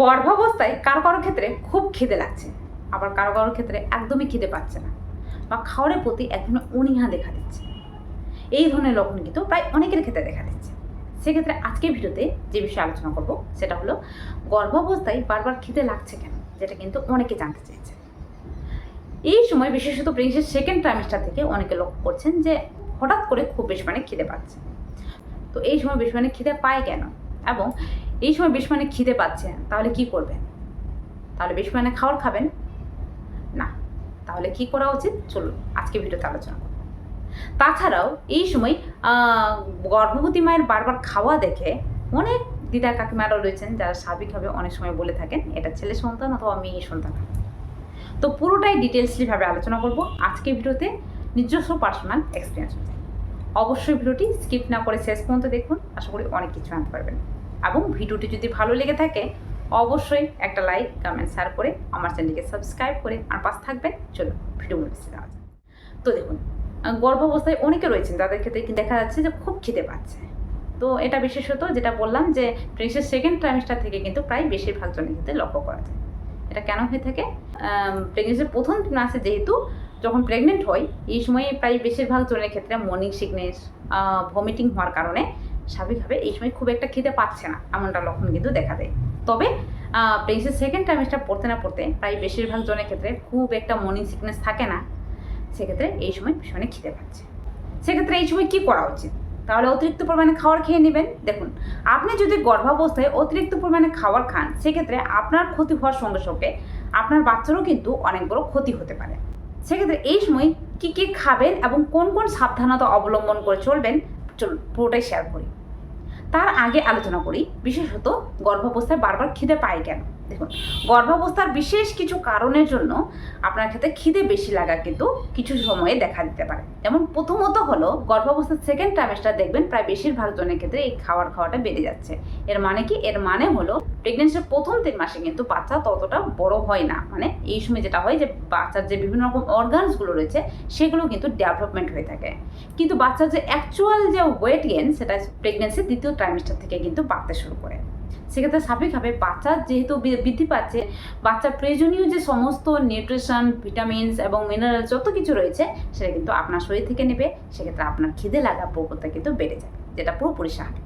গর্ভাবস্থায় কারও কারও ক্ষেত্রে খুব খিদে লাগছে, আবার কারও কারও ক্ষেত্রে একদমই খিদে পাচ্ছে না বা খাওয়ারের প্রতি এক ধরনের অনীহা দেখা দিচ্ছে। এই ধরনের লক্ষণ কিন্তু প্রায় অনেকের ক্ষেত্রে দেখা দিচ্ছে। সেক্ষেত্রে আজকের ভিডিওতে যে বিষয়ে আলোচনা করব সেটা হলো গর্ভাবস্থায় বারবার খিদে লাগছে কেন? যেটা কিন্তু অনেকে জানতে চেয়েছে। এই সময় বিশেষত প্রেগনেন্সির সেকেন্ড ট্রাইমিস্টার থেকে অনেকে লক্ষ্য করছেন যে হঠাৎ করে খুব বেশি মানে খিদে পাচ্ছে। তো এই সময় বেশি মানে খিদে পায় কেন? এবং এই সময় বেশ মানে খিদে পাচ্ছে, তাহলে কি করবেন? তাহলে বেশ মানে খাবার খাবেন? না, তাহলে কি করা উচিত? চলুন আজকে ভিডিওতে আলোচনা করব। তাছাড়াও এই সময় গর্ভবতী মায়ের বারবার খাওয়া দেখে অনেক দিদা কাকিমারাও রয়েছেন, যারা স্বাভাবিকভাবে অনেক সময় বলে থাকেন, এটা ছেলে সন্তান অথবা মেয়ে সন্তান। তো পুরোটাই ডিটেলসলিভাবে আলোচনা করব। আজকে ভিডিওতে নিজস্ব পার্সোনাল এক্সপিরিয়েন্স। অবশ্যই ভিডিওটি স্কিপ না করে শেষ পর্যন্ত দেখুন, আশা করি অনেক কিছু জানতে পারবেন। এবং ভিডিওটি যদি ভালো লেগে থাকে অবশ্যই একটা লাইক কমেন্ট শেয়ার করে আমার চ্যানেলকে সাবস্ক্রাইব করে আর পাশ থাকবেন। চলুন ভিডিওগুলো বেশি দেওয়া যাক। তো দেখুন আহ, গর্ভাবস্থায় অনেকে রয়েছেন তাদের ক্ষেত্রে কিন্তু দেখা যাচ্ছে যে খুব খিদে পাচ্ছে। তো এটা বিশেষত যেটা বললাম যে প্রেগনেন্সির সেকেন্ড ট্রাইমিস্টার থেকে কিন্তু প্রায় বেশিরভাগ জনের ক্ষেত্রে লক্ষ্য করা যায়। এটা কেন হয়ে থাকে? প্রেগনেন্সির প্রথম মাসে যেহেতু যখন প্রেগনেন্ট হয় এই সময়ে প্রায় বেশিরভাগ জনের ক্ষেত্রে মর্নিং সিকনেস ভমিটিং হওয়ার কারণে স্বাভাবিকভাবে এই সময় খুব একটা খিদে পাচ্ছে না, এমনটা লক্ষণ কিন্তু দেখা দেয়। তবে প্রেগনেন্সির সেকেন্ড ট্রাইমিস্টার পড়তে না পড়তে প্রায় বেশিরভাগ জনের ক্ষেত্রে খুব একটা মর্নিং সিকনেস থাকে না, সেক্ষেত্রে এই সময় ভীষণই খিদে পাচ্ছে। সেক্ষেত্রে এই সময় কী করা উচিত? তাহলে অতিরিক্ত পরিমাণে খাবার খেয়ে নেবেন। দেখুন, আপনি যদি গর্ভাবস্থায় অতিরিক্ত পরিমাণে খাবার খান, সেক্ষেত্রে আপনার ক্ষতি হওয়ার সঙ্গে সঙ্গে আপনার বাচ্চারও কিন্তু অনেক বড় ক্ষতি হতে পারে। সেক্ষেত্রে এই সময় কী কী খাবেন এবং কোন কোন সাবধানতা অবলম্বন করে চলবেন চলুন পুরোটাই শেয়ার করি। তার আগে আলোচনা করি বিশেষত গর্ভাবস্থায় বারবার খিদে পায় কেন? দেখুন, গর্ভাবস্থার বিশেষ কিছু কারণের জন্য আপনার ক্ষেত্রে খিদে বেশি লাগা কিন্তু কিছু সময়ে দেখা দিতে পারে। যেমন প্রথমত হলো, গর্ভাবস্থার সেকেন্ড ট্রাইমেস্টার দেখবেন প্রায় বেশিরভাগ জনের ক্ষেত্রে এই খাওয়ার খাওয়াটা বেড়ে যাচ্ছে। এর মানে কি? এর মানে হলো প্রেগনেন্সির প্রথম তিন মাসে কিন্তু বাচ্চা ততটা বড় হয় না। মানে এই সময় যেটা হয় যে, বাচ্চার যে বিভিন্ন রকম অর্গানসগুলো রয়েছে, সেগুলো কিন্তু ডেভেলপমেন্ট হয়ে থাকে। কিন্তু বাচ্চার যে অ্যাকচুয়াল যে ওয়েট গেন সেটা প্রেগনেন্সির দ্বিতীয় ট্রাইমেস্টার থেকে কিন্তু বাড়তে শুরু করে। সেক্ষেত্রে স্বাভাবিকভাবে বাচ্চার যেহেতু বৃদ্ধি পাচ্ছে, বাচ্চার প্রয়োজনীয় যে সমস্ত নিউট্রিশন ভিটামিনস এবং মিনারেল যত কিছু রয়েছে, সেটা কিন্তু আপনার শরীর থেকে নেবে, সেক্ষেত্রে আপনার খিদে লাগা প্রবণতা কিন্তু বেড়ে যাবে, যেটা পুরোপুরি স্বাভাবিক।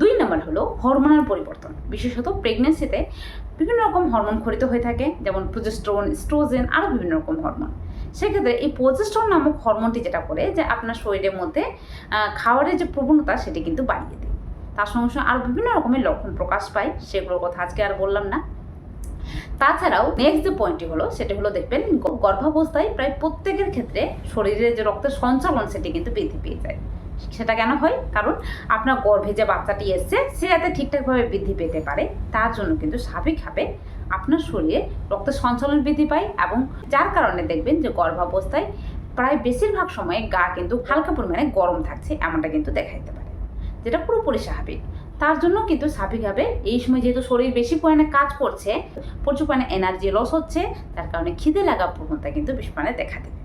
দুই নম্বর হলো হরমোনাল পরিবর্তন, বিশেষত প্রেগনেন্সিতে বিভিন্ন রকম হরমোন খরিত হয়ে থাকে, যেমন প্রোজেস্ট্রন স্ট্রোজেন আরও বিভিন্ন রকম হরমোন সেক্ষেত্রে এই প্রোজেস্ট্রন নামক হরমোনটি যেটা করে যে আপনার শরীরের মধ্যে খাবারের যে প্রবণতা সেটি কিন্তু বাড়িয়ে দেয়। তার সঙ্গে সঙ্গে আরও বিভিন্ন রকমের লক্ষণ প্রকাশ পায়, সেগুলোর কথা আজকে আর বললাম না। তাছাড়াও নেক্সট যে পয়েন্টটি হলো, সেটা হলো দেখবেন গর্ভাবস্থায় প্রায় প্রত্যেকের ক্ষেত্রে শরীরে যে রক্তের সঞ্চালন, সেটি কিন্তু বৃদ্ধি পেয়ে যায়। সেটা কেন হয়? কারণ আপনার গর্ভে যে বাচ্চাটি এসছে, সে যাতে ঠিকঠাকভাবে বৃদ্ধি পেতে পারে, তার জন্য কিন্তু স্বাভাবিকভাবে আপনার শরীরে রক্তের সঞ্চালন বৃদ্ধি পায় এবং যার কারণে দেখবেন যে গর্ভাবস্থায় প্রায় বেশিরভাগ সময় গা কিন্তু হালকা পরিমাণে গরম থাকছে, এমনটা কিন্তু দেখা দিতে পারে। যেটা পুরোপুরি স্বাভাবিক। তার জন্য কিন্তু স্বাভাবিকভাবে এই সময় যেহেতু শরীর বেশি পরিমাণে কাজ করছে, প্রচুর পরিমাণে এনার্জি লস হচ্ছে, তার কারণে খিদে লাগা প্রবণতা কিন্তু বেশি পরিমাণে দেখা দেবে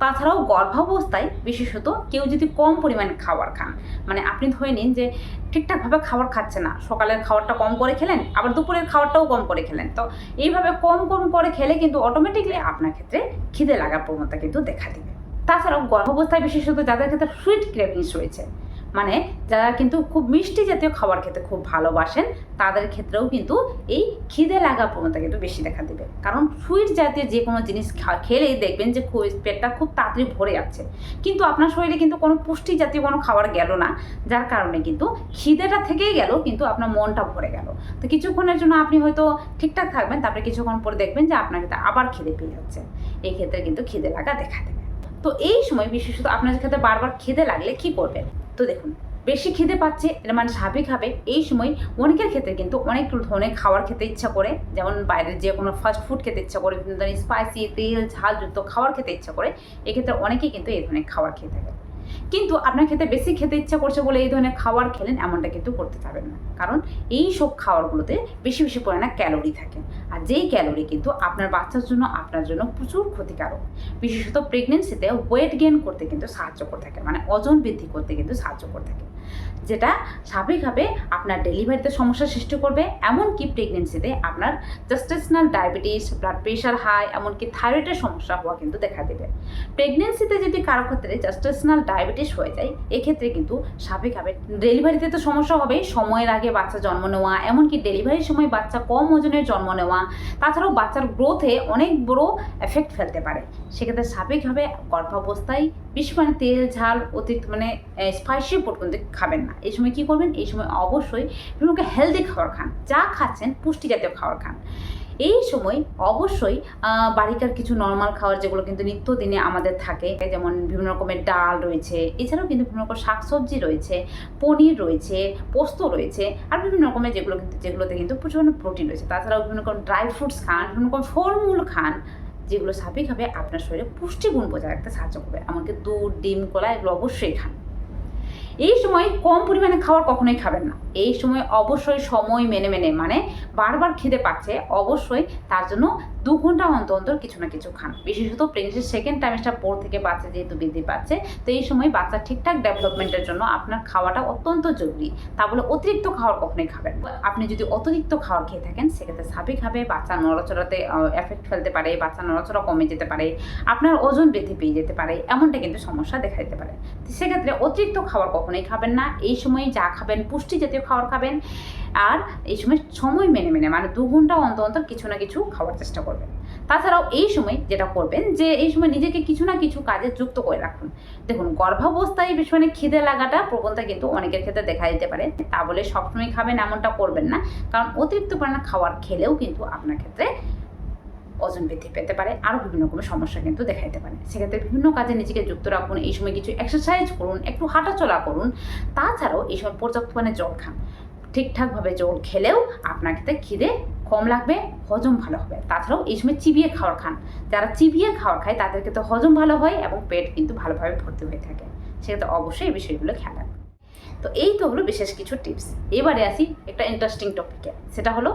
তাছাড়াও গর্ভাবস্থায় বিশেষত কেউ যদি কম পরিমাণে খাবার খান মানে আপনি ধরে নিন যে ঠিকঠাকভাবে খাবার খাচ্ছে না, সকালের খাবারটা কম করে খেলেন, আবার দুপুরের খাবারটাও কম করে খেলেন, তো এইভাবে কম কম করে খেলে কিন্তু অটোমেটিকলি আপনার ক্ষেত্রে খিদে লাগার প্রবণতা কিন্তু দেখা দেবে। তাছাড়াও গর্ভাবস্থায় বিশেষত যাদের ক্ষেত্রে সুইট ক্রেভিংস রয়েছে মানে যারা কিন্তু খুব মিষ্টি জাতীয় খাবার খেতে খুব ভালোবাসেন, তাদের ক্ষেত্রেও কিন্তু এই খিদে লাগা প্রবণতা কিন্তু বেশি দেখা দেবে। কারণ সুইট জাতীয় যে কোনো জিনিস খেলেই দেখবেন যে পেটটা খুব তাড়াতাড়ি ভরে যাচ্ছে। কিন্তু আপনার শরীরে কিন্তু কোনো পুষ্টি জাতীয় কোনো খাবার গেল না, যার কারণে কিন্তু খিদেটা থেকেই গেল, কিন্তু আপনার মনটা ভরে গেল। তো কিছুক্ষণের জন্য আপনি হয়তো ঠিকঠাক থাকবেন, তারপরে কিছুক্ষণ পরে দেখবেন যে আপনার ক্ষেত্রে আবার খিদে পেয়ে যাচ্ছে। এই ক্ষেত্রে কিন্তু খিদে লাগা দেখা দেবে। তো এই সময় বিশেষত আপনার ক্ষেত্রে বারবার খিদে লাগলে কি করবেন? তো দেখুন, বেশি খেতে পাচ্ছে মানে স্বাভাবিকভাবে এই সময় অনেকের ক্ষেত্রে কিন্তু অনেক ধরনের খাবার খেতে ইচ্ছা করে। যেমন বাইরের যে কোনো ফাস্ট ফুড খেতে ইচ্ছা করে, বিভিন্ন ধরনের স্পাইসি তেল ঝালযুক্ত খাবার খেতে ইচ্ছা করে, এক্ষেত্রে অনেকেই কিন্তু এই ধরনের খাবার খেয়ে থাকে। কিন্তু আপনার খেতে বেশি খেতে ইচ্ছা করছে বলে এই ধরনের খাবার খেলেন এমনটা কিন্তু করতে পারবেন না। কারণ এই সব খাবারগুলোতে বেশি বেশি পরিমাণে ক্যালোরি থাকে। আর যেই ক্যালোরি কিন্তু আপনার বাচ্চার জন্য, আপনার জন্য প্রচুর ক্ষতিকারক। বিশেষত প্রেগনেন্সিতে ওয়েট গেন করতে কিন্তু সাহায্য করে থাকে। মানে ওজন বৃদ্ধি করতে কিন্তু সাহায্য করে থাকে। যেটা স্বাভাবিকভাবে আপনার ডেলিভারিতে সমস্যা সৃষ্টি করবে, এমনকি প্রেগনেন্সিতে আপনার gestational diabetes blood pressure high এমনকি থাইরয়েডের সমস্যা হওয়া কিন্তু দেখা দেবে। প্রেগনেন্সিতে যদি কারও ক্ষেত্রে জাস্টেশনাল ডায়াবেটিস হয়ে যায়, এক্ষেত্রে কিন্তু স্বাভাবিকভাবে ডেলিভারিতে তো সমস্যা হবে সময়ের আগে বাচ্চা জন্ম নেওয়া, এমনকি ডেলিভারির সময় বাচ্চা কম ওজনের জন্ম নেওয়া, তাছাড়াও বাচ্চার গ্রোথে অনেক বড় এফেক্ট ফেলতে পারে। সেক্ষেত্রে স্বাভাবিকভাবে গর্ভাবস্থায় বেশি মানে তেল, ঝাল, অতিরিক্ত মানে স্পাইসি ফুড কিন্তু খাবেন না। এই সময় কী করবেন? এই সময় অবশ্যই বিভিন্ন হেলদি খাবার খান। যা খাচ্ছেন পুষ্টি জাতীয় খাবার খান। এই সময় অবশ্যই বাড়িকার কিছু নর্মাল খাবার যেগুলো কিন্তু নিত্যদিনে আমাদের থাকে, যেমন বিভিন্ন রকমের ডাল রয়েছে। এছাড়াও কিন্তু বিভিন্ন রকম শাকসবজি রয়েছে, পনির রয়েছে, পোস্ত রয়েছে, আর বিভিন্ন রকমের যেগুলো কিন্তু, যেগুলোতে কিন্তু প্রচুর প্রোটিন রয়েছে। তাছাড়াও বিভিন্ন রকম ড্রাই ফ্রুটস খান, বিভিন্ন রকম ফলমূল খান, যেগুলো স্বাভাবিকভাবে আপনার শরীরে পুষ্টিগুণ বজায় রাখতে সাহায্য করবে। এমনকি দুধ, ডিম, কলা এগুলো অবশ্যই খান। এই সময় কম পরিমাণে খাবার কখনোই খাবেন না। এই সময় অবশ্যই সময় মেনে মেনে মানে বারবার খেতে পাচ্ছে, অবশ্যই তার জন্য দু ঘণ্টা অন্তর অন্তর কিছু না কিছু খান। বিশেষত প্রেগনেন্সির সেকেন্ড টাইমসটা পর থেকে বাচ্চা যেহেতু বৃদ্ধি পাচ্ছে, তো এই সময় বাচ্চা ঠিকঠাক ডেভেলপমেন্টের জন্য আপনার খাওয়াটা অত্যন্ত জরুরি। তা বলে অতিরিক্ত খাওয়ার কখনোই খাবেন আপনি যদি অতিরিক্ত খাবার খেয়ে থাকেন, সেক্ষেত্রে স্বাভাবিকভাবে বাচ্চা নড়াচড়াতে এফেক্ট ফেলতে পারে, বাচ্চা নড়াচড়া কমে যেতে পারে, আপনার ওজন বৃদ্ধি পেয়ে যেতে পারে, এমনটা কিন্তু সমস্যা দেখা দিতে পারে। সেক্ষেত্রে অতিরিক্ত খাবার কখনোই খাবেন না। এই সময় যা খাবেন পুষ্টি জাতীয় খাবার খাবেন। আর এই সময় সময় মেনে মেনে মানে দু ঘণ্টা অন্তর অন্তর কিছু না কিছু খাওয়ার চেষ্টা করবেন। তাছাড়াও এই সময় যেটা করবেন যে, এই সময় নিজেকে কিছু না কিছু কাজে যুক্ত করে রাখুন। দেখুন, গর্ভাবস্থায় মানে খিদে লাগাটা প্রবণতা কিন্তু অনেকের ক্ষেত্রে দেখা দিতে পারে। তা বলে সবসময় খাবেন এমনটা করবেন না, কারণ অতিরিক্ত পরিমাণে খাবার খেলেও কিন্তু আপনার ক্ষেত্রে ওজন বৃদ্ধি পেতে পারে, আরও বিভিন্ন রকমের সমস্যা কিন্তু দেখা দিতে পারে। সেক্ষেত্রে বিভিন্ন কাজে নিজেকে যুক্ত রাখুন, এই সময় কিছু এক্সারসাইজ করুন, একটু হাঁটাচলা করুন। তাছাড়াও এই সময় পর্যাপ্ত পরিমাণে জল খান। ঠিকঠাকভাবে জল খেলেও আপনার ক্ষেত্রে খিদে কম লাগবে, হজম ভালো হবে। তাছাড়াও এই সময় চিবিয়ে খাওয়ার খান। যারা চিবিয়ে খাওয়ার খায় তাদেরকে তো হজম ভালো হয় এবং পেট কিন্তু ভালোভাবে ভর্তি হয়ে থাকে। সেক্ষেত্রে অবশ্যই এই বিষয়গুলো খেয়াল রাখবেন। তো এই তো হলো বিশেষ কিছু টিপস এবারে আসি একটা ইন্টারেস্টিং টপিকে সেটা হলো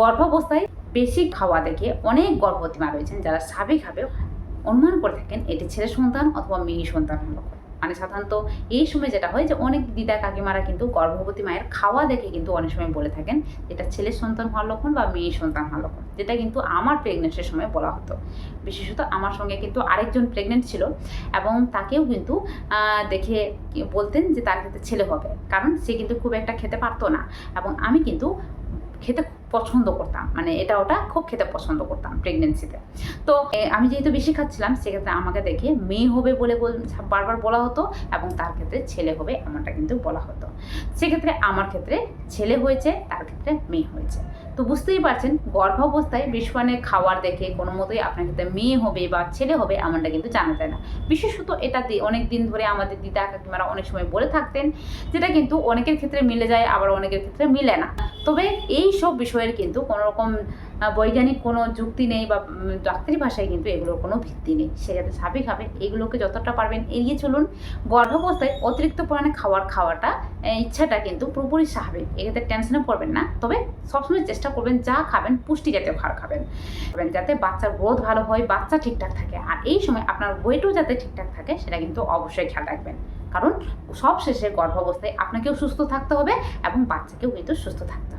গর্ভাবস্থায় বেশি খাওয়া দেখে অনেক গর্ভবতী মা রয়েছেন যারা স্বাভাবিকভাবে অনুমান করে থাকেন এটি ছেলে সন্তান অথবা মেয়ে সন্তান হলো মানে সাধারণত এই সময় যেটা হয় যে অনেক দিদা কাকিমারা কিন্তু গর্ভবতী মায়ের খাওয়া দেখে কিন্তু অনেক সময় বলে থাকেন যেটা ছেলের সন্তান হওয়ার লক্ষণ বা মেয়ে সন্তান হওয়ার লক্ষণ, যেটা কিন্তু আমার প্রেগনেন্সির সময় বলা হতো। বিশেষত আমার সঙ্গে কিন্তু আরেকজন প্রেগনেন্ট ছিল এবং তাকেও কিন্তু দেখে বলতেন যে তার ক্ষেত্রে ছেলে হবে। কারণ সে কিন্তু খুব একটা খেতে পারতো না। এবং আমি কিন্তু খেতে পছন্দ করতাম। মানে এটা ওটা খুব খেতে পছন্দ করতাম প্রেগনেন্সিতে তো আমি যেহেতু বেশি খাচ্ছিলাম, সেক্ষেত্রে আমাকে দেখে মেয়ে হবে বলে, বারবার বলা হতো এবং তার ক্ষেত্রে ছেলে হবে এমনটা কিন্তু বলা হতো। সেক্ষেত্রে আমার ক্ষেত্রে ছেলে হয়েছে, তার ক্ষেত্রে মেয়ে হয়েছে। তো বুঝতেই পারছেন গর্ভাবস্থায় বিস্ফোরণের খাবার দেখে কোনো মতোই আপনার ক্ষেত্রে মেয়ে হবে বা ছেলে হবে এমনটা কিন্তু জানা যায় না। বিশেষত এটা অনেক দিন ধরে আমাদের দিদা কাকিমারা অনেক সময় বলে থাকতেন যেটা কিন্তু অনেকের ক্ষেত্রে মিলে যায় আবার অনেকের ক্ষেত্রে মিলে না। তবে এই সব বিষয়ের কিন্তু কোনো রকম আহ, বৈজ্ঞানিক কোনো যুক্তি নেই বা ডাক্তারি ভাষায় কিন্তু এগুলোর কোনো ভিত্তি নেই। সেক্ষেত্রে স্বাভাবিকভাবে এগুলোকে যতটা পারবেন এড়িয়ে চলুন। গর্ভাবস্থায় অতিরিক্ত পরিমাণে খাবার খাওয়াটা ইচ্ছাটা কিন্তু পুরোপুরি স্বাভাবিক। এক্ষেত্রে টেনশনে পড়বেন না। তবে সবসময় চেষ্টা করবেন যা খাবেন পুষ্টি জাতীয় খাবার খাবেন। যাতে বাচ্চার গ্রোথ ভালো হয়, বাচ্চা ঠিকঠাক থাকে। আর এই সময় আপনার ওয়েটও যাতে ঠিকঠাক থাকে, সেটা কিন্তু অবশ্যই খেয়াল রাখবেন। কারণ সব শেষে গর্ভাবস্থায় আপনাকেও সুস্থ থাকতে হবে এবং বাচ্চাকেও কিন্তু সুস্থ থাকতে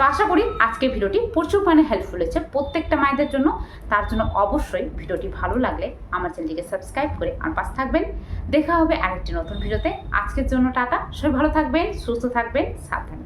তো আশা করি আজকের ভিডিওটি প্রচুর পরিমাণে হেল্পফুল হয়েছে। প্রত্যেকটা মায়েদের জন্য। তার জন্য অবশ্যই ভিডিওটি ভালো লাগলে আমার চ্যানেলটিকে সাবস্ক্রাইব করে আমার পাশে থাকবেন। দেখা হবে আরেকটি নতুন ভিডিওতে। আজকের জন্য টাটা। সবাই ভালো থাকবেন, সুস্থ থাকবেন, সাবধানে।